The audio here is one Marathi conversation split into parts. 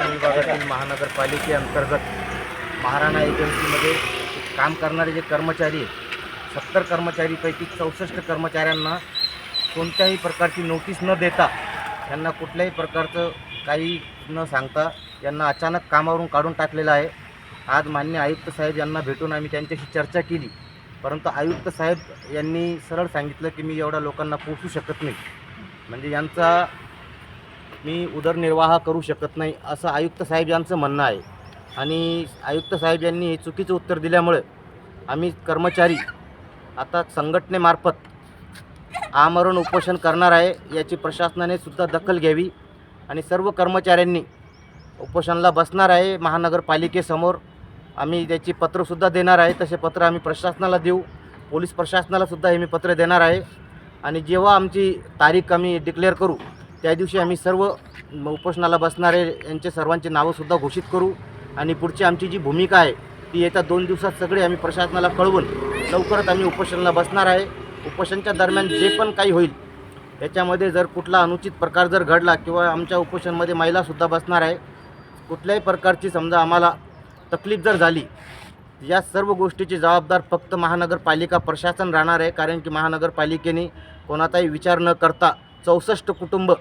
पश्चिम विभागातील महानगरपालिकेअंतर्गत महाराणा एजन्सीमध्ये काम करणारे जे कर्मचारी सत्तर कर्मचारीपैकी चौसष्ट कर्मचाऱ्यांना कोणत्याही प्रकारची नोटीस न देता त्यांना कुठल्याही प्रकारचं काही न सांगता यांना अचानक कामावरून काढून टाकलेलं आहे. आज मान्य आयुक्त साहेब यांना भेटून आम्ही त्यांच्याशी चर्चा केली. परंतु आयुक्त साहेब यांनी सरळ सांगितलं की मी एवढ्या लोकांना पोचू शकत नाही. म्हणजे यांचा मी उदरनिर्वाह करू शकत नाही असं आयुक्त साहेब यांचं म्हणणं आहे. आणि आयुक्त साहेब यांनी हे चुकीचं उत्तर दिल्यामुळे आम्ही कर्मचारी आता संघटनेमार्फत आमरण उपोषण करणार आहे याची प्रशासनाने सुद्धा दखल घ्यावी आणि सर्व कर्मचाऱ्यांनी उपोषणाला बसणार आहे महानगरपालिकेसमोर. आम्ही त्याची पत्रसुद्धा देणार आहे तसे पत्र आम्ही प्रशासनाला देऊ पोलीस प्रशासनालासुद्धा हे मी पत्र देणार आहे. आणि जेव्हा आमची तारीख आम्ही डिक्लेअर करू त्या दिवशी आम्ही सर्व उपोषणाला बसणारे यांचे सर्वांचे नावंसुद्धा घोषित करू आणि पुढची आमची जी भूमिका आहे ती येत्या दोन दिवसात सगळी आम्ही प्रशासनाला कळवून लवकरच आम्ही उपोषणाला बसणार आहे. उपोषणच्या दरम्यान जे पण काही होईल याच्यामध्ये जर कुठला अनुचित प्रकार जर घडला किंवा आमच्या उपोषणमध्ये महिलासुद्धा बसणार आहे कुठल्याही प्रकारची समजा आम्हाला तकलीफ जर झाली या सर्व गोष्टीची जबाबदार फक्त महानगरपालिका प्रशासन राहणार आहे. कारण की महानगरपालिकेने कोणाचाही विचार न करता चौसष्ट कुटुंब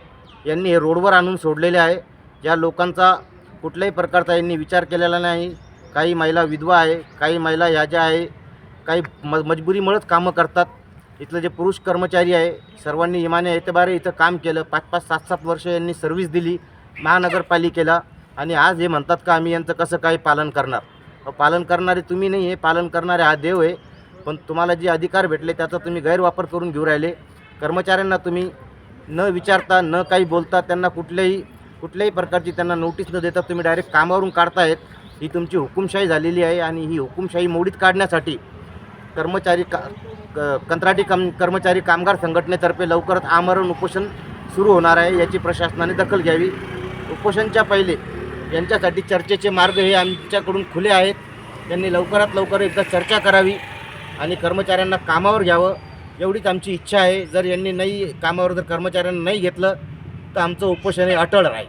यांनी हे रोडवर आणून सोडलेले आहे. या लोकांचा कुठल्याही प्रकारचा यांनी विचार केलेला नाही. काही महिला विधवा आहे काही महिला ह्या ज्या आहे काही म मजबुरीमुळेच कामं करतात. इथलं जे पुरुष कर्मचारी आहे सर्वांनी इमाने एतबारे इथं काम केलं. पाच पाच सात सात वर्ष यांनी सर्व्हिस दिली महानगरपालिकेला. आणि आज हे म्हणतात का आम्ही यांचं कसं काही पालन करणार? पालन करणारे तुम्ही नाही आहे पालन करणारे हा देव आहे. पण तुम्हाला जे अधिकार भेटले त्याचा तुम्ही गैरवापर करून घेऊ राहिले. कर्मचाऱ्यांना तुम्ही न विचारता न काही बोलता त्यांना कुठल्याही कुठल्याही प्रकारची त्यांना नोटीस न देता तुम्ही डायरेक्ट कामावरून काढतायत ही तुमची हुकुमशाही झालेली आहे आणि ही हुकुमशाही मोडीत काढण्यासाठी कर्मचारी का क- कंत्राटी कम कर्मचारी कामगार संघटनेतर्फे लवकरच आमरण उपोषण सुरू होणार आहे याची प्रशासनाने दखल घ्यावी. उपोषणच्या पहिले यांच्यासाठी चर्चेचे मार्ग हे आमच्याकडून खुले आहेत. त्यांनी लवकरात लवकर एकदा चर्चा करावी आणि कर्मचाऱ्यांना कामावर घ्यावं. एवढीच आमची इच्छा आहे. जर यांनी नाही कामावर जर कर्मचाऱ्यांना नाही घेतलं तर आमचं उपोषण हे अटळ राहील.